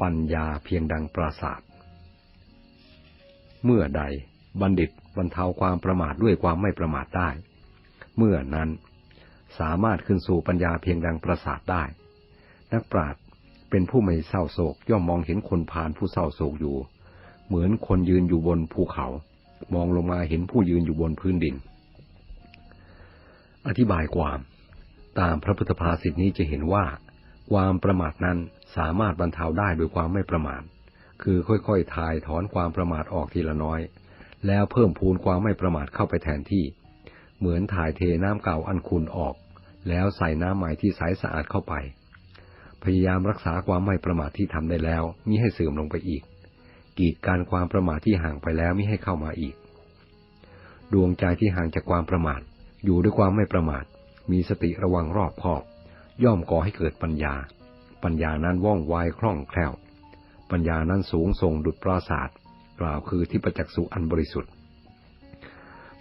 ปัญญาเพียงดังปราศาสตร์เมื่อใดบัณฑิตบรรเทาความประมาทด้วยความไม่ประมาทได้ เมื่อนั้นสามารถขึ้นสู่ปัญญาเพียงดังปราศาสตร์ได้ นักปราชญ์เป็นผู้ไม่เศร้าโศกย่อมมองเห็นคนพานผู้เศร้าโศกอยู่ เหมือนคนยืนอยู่บนภูเขา มองลงมาเห็นผู้ยืนอยู่บนพื้นดิน อธิบายความ ตามพระพุทธภาษิตนี้จะเห็นว่า ความประมาทนั้นสามารถบรรเทาได้โดยความไม่ประมาท คือค่อยๆทายถอนความประมาทออกทีละน้อย แล้วเพิ่มพูนความไม่ประมาทเข้าไปแทนที่ เหมือนถ่ายเทน้ำเก่าอันคุณออก แล้วใส่น้ำใหม่ที่ใสสะอาดเข้าไป พยายามรักษาความไม่ประมาทที่ทำได้แล้วมิให้เสื่อมลงไปอีก กีดการความประมาทที่ห่างไปแล้วมิให้เข้ามาอีก ดวงใจที่ห่างจากความประมาท อยู่ด้วยความไม่ประมาท มีสติระวังรอบคอบ ย่อมก่อให้เกิดปัญญา ปัญญานั้นว่องไวคล่องแคล่ว ปัญญานั้นสูงส่งดุจปราศาสตร์กล่าวคือที่ประจักษ์สุอันบริสุทธิ์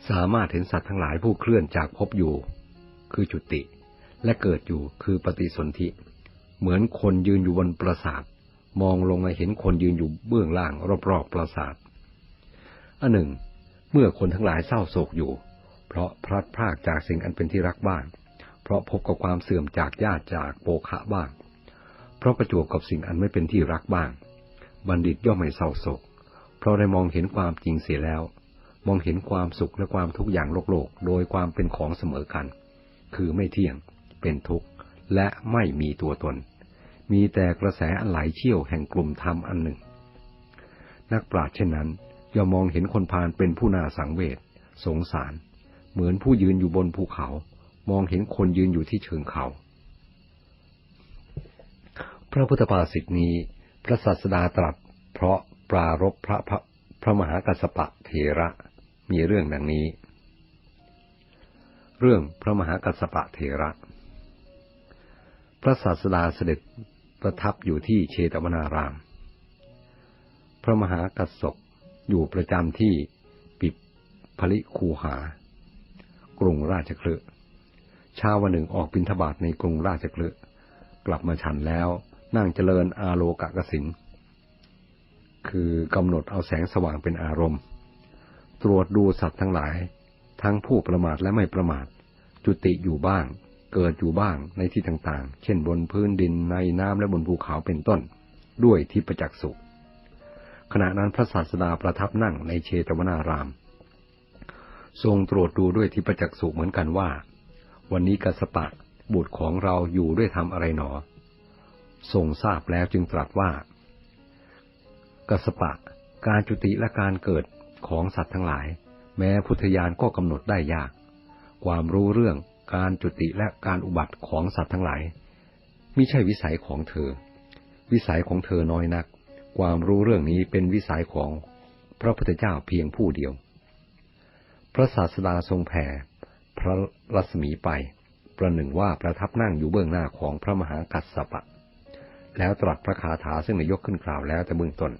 สามารถเห็นสัตว์ทั้งหลายผู้เคลื่อนจากภพอยู่ คือจุติ และเกิดอยู่คือปฏิสนธิ เหมือนคนยืนอยู่บนปราสาท มองลงมาเห็นคนยืนอยู่เบื้องล่างรอบๆปราสาทอันหนึ่ง เมื่อคนทั้งหลายเศร้าโศกอยู่ เพราะพลัดพรากจากสิ่งอันเป็นที่รักบ้าง เพราะพบกับความเสื่อมจากญาติจากโปคะบ้าง เพราะประจวบกับสิ่งอันไม่เป็นที่รักบ้าง บัณฑิตย่อมไม่เศร้าโศก เพราะได้มองเห็นความจริงเสียแล้ว มองเห็นความสุขและความทุกข์อย่างโลกโลก โดยความเป็นของเสมอกัน คือไม่เที่ยง เป็นทุกข์ และไม่มีตัวตน มีแต่กระแสอันไหลเชี่ยวแห่งกลุ่มธรรมอันหนึ่ง นักปราชญ์เช่นนั้นย่อมมองเห็นคนพาลเป็นผู้น่าสังเวชสงสาร เหมือนผู้ยืนอยู่บนภูเขา มองเห็นคนยืนอยู่ที่เชิงเขา พระพุทธภาษิตนี้ พระศาสดาตรัส เพราะปรารบพระพระพระมหากัสสปะเถระมีเรื่องดังนี้ เรื่องพระมหากัสสปะเถระ พระศาสดาเสด็จประทับอยู่ที่เชตวนาราม พระมหากัสสปอยู่ประจำที่ปิดผลิคูหากรุงราชคลึ เช้าวันหนึ่งออกบิณฑบาตในกรุงราชคลึกลับมาฉันแล้ว นั่งเจริญอาโลกะกสินคือกำหนดเอาแสงสว่างเป็นอารมณ์ ตรวจดูสัตว์ทั้งหลาย ทั้งผู้ประมาทและไม่ประมาท จุติอยู่บ้าง เกิดอยู่บ้างในที่ต่างๆ เช่นบนพื้นดินในน้ำและบนภูเขาเป็นต้น ด้วยทิพจักสุขณะนั้นพระศาสดาประทับนั่งในเชตวนาราม ทรงตรวจดูด้วยทิพจักสุเหมือนกันว่า วันนี้กัสปะบุตรของเราอยู่ด้วยทำอะไรหนอ ทรงทราบแล้วจึงตรัสว่า กัสปะ การจุติและการเกิดของสัตว์ทั้งหลาย แม้พุทธญาณก็กำหนดได้ยาก ความรู้เรื่องการจุติและการอุบัติของสัตว์ทั้งหลายมิใช่วิสัยของเธอ วิสัยของเธอน้อยนัก ความรู้เรื่องนี้เป็นวิสัยของพระพุทธเจ้าเพียงผู้เดียว พระศาสดาทรงแผ่ พระรัศมีไป ประหนึ่งว่าประทับนั่งอยู่เบื้องหน้าของพระมหากัสสปะ แล้วตรัสพระคาถาซึ่งนายกขึ้นกล่าวแล้วแต่เบื้องต้น